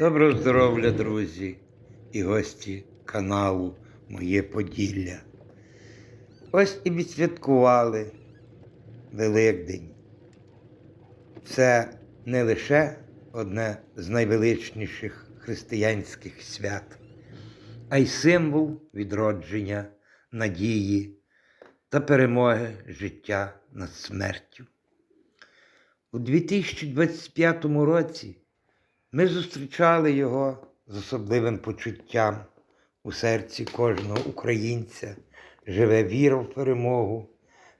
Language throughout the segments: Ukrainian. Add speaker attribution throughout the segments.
Speaker 1: Доброго здоров'я, друзі і гості каналу Моє Поділля. Ось і відсвяткували Великдень. Це не лише одне з найвеличніших християнських свят, а й символ відродження, надії та перемоги життя над смертю. У 2025 році ми зустрічали його з особливим почуттям. У серці кожного українця живе віра в перемогу,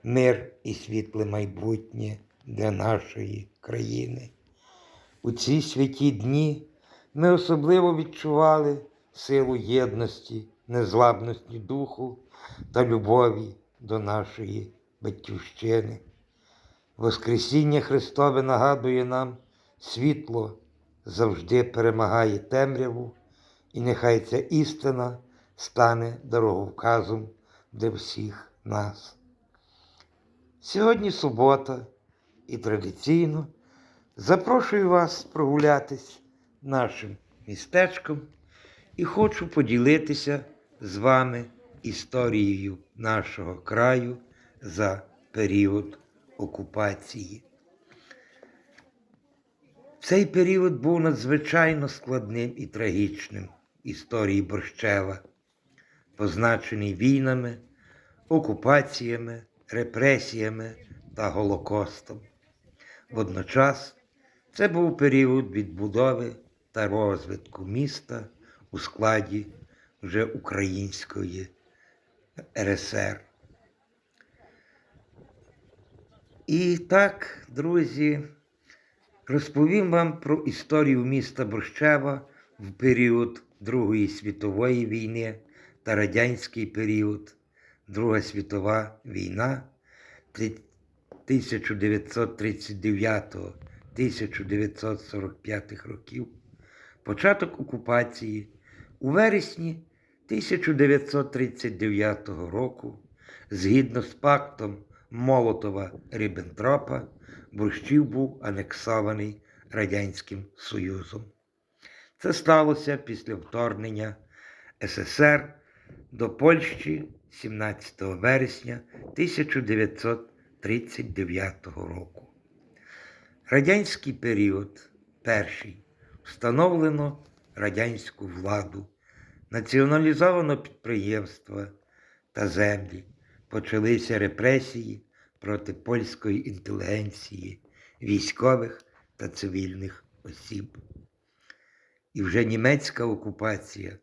Speaker 1: мир і світле майбутнє для нашої країни. У ці святі дні ми особливо відчували силу єдності, незламності духу та любові до нашої батьківщини. Воскресіння Христове нагадує нам, світло завжди перемагає темряву, і нехай ця істина стане дороговказом для всіх нас. Сьогодні субота і традиційно запрошую вас прогулятись нашим містечком і хочу поділитися з вами історією нашого краю за період окупації. Цей період був надзвичайно складним і трагічним історії Борщева, позначений війнами, окупаціями, репресіями та Голокостом. Водночас це був період відбудови та розвитку міста у складі вже української РСР. І так, друзі, розповім вам про історію міста Борщева в період Другої світової війни та радянський період, Друга світова війна 1939-1945 років, початок окупації. У вересні 1939 року, згідно з пактом Молотова Ріббентропа, Борщів був анексований Радянським Союзом. Це сталося після вторгнення СССР до Польщі 17 вересня 1939 року. Радянський період перший встановлено радянську владу, націоналізовано підприємства та землі, почалися репресії проти польської інтелігенції, військових та цивільних осіб. І вже німецька окупація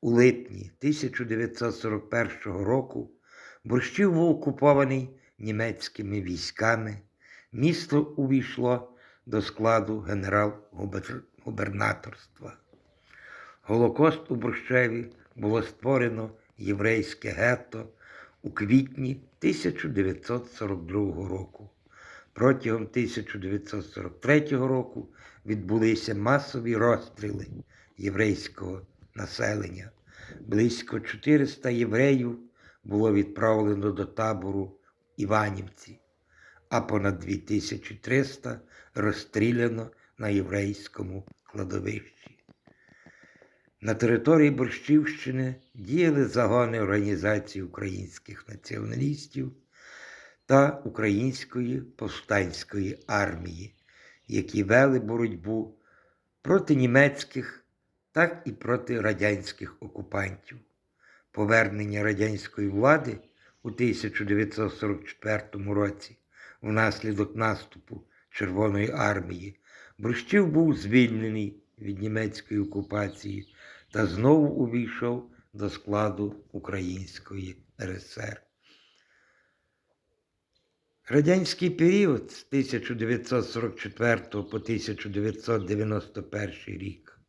Speaker 1: у липні 1941 року Борщів був окупований німецькими військами. Місто увійшло до складу генерал-губернаторства. Голокост у Борщеві було створено єврейське гетто у квітні 1942 року. Протягом 1943 року відбулися масові розстріли єврейського населення. Близько 400 євреїв було відправлено до табору Іванівці, а понад 2300 розстріляно на єврейському кладовищі. На території Борщівщини діяли загони Організації українських націоналістів та Української повстанської армії, які вели боротьбу проти німецьких, так і проти радянських окупантів. Повернення радянської влади у 1944 році внаслідок наступу Червоної армії Борщів був звільнений від німецької окупації та знову увійшов до складу Української РСР. Радянський період з 1944 по 1991 рік.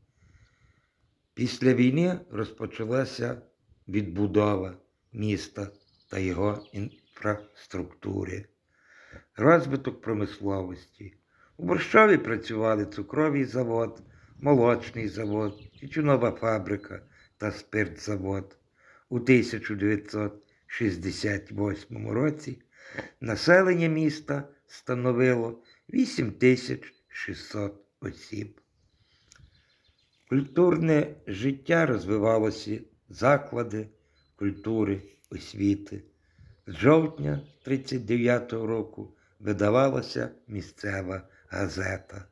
Speaker 1: Після війни розпочалася відбудова міста та його інфраструктури, розвиток промисловості. У Борщові працювали цукровий завод, молочний завод, тютюнова фабрика та спиртзавод. У 1968 році населення міста становило 8600 осіб. Культурне життя розвивалося, заклади культури, освіти. З жовтня 39-го року видавалася місцева газета.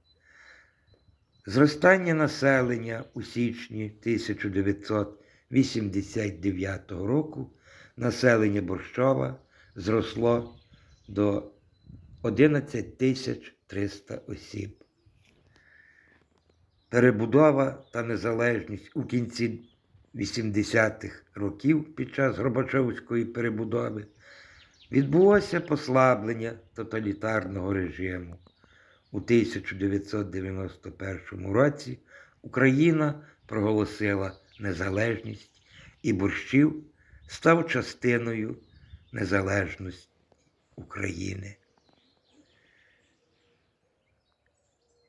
Speaker 1: Зростання населення у січні 1989 року населення Борщова зросло до 11 300 осіб. Перебудова та незалежність у кінці 80-х років під час Горбачовської перебудови відбулося послаблення тоталітарного режиму. У 1991 році Україна проголосила незалежність і борщів став частиною незалежності України.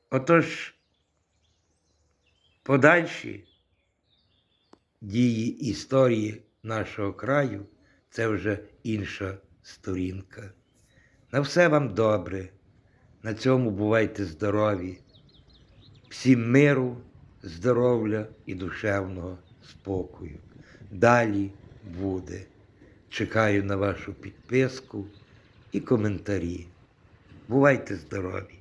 Speaker 1: Отож, подальші дії історії нашого краю це вже інша сторінка. На все вам добре. На цьому бувайте здорові. Всім миру, здоров'я і душевного спокою. Далі буде. Чекаю на вашу підписку і коментарі. Бувайте здорові!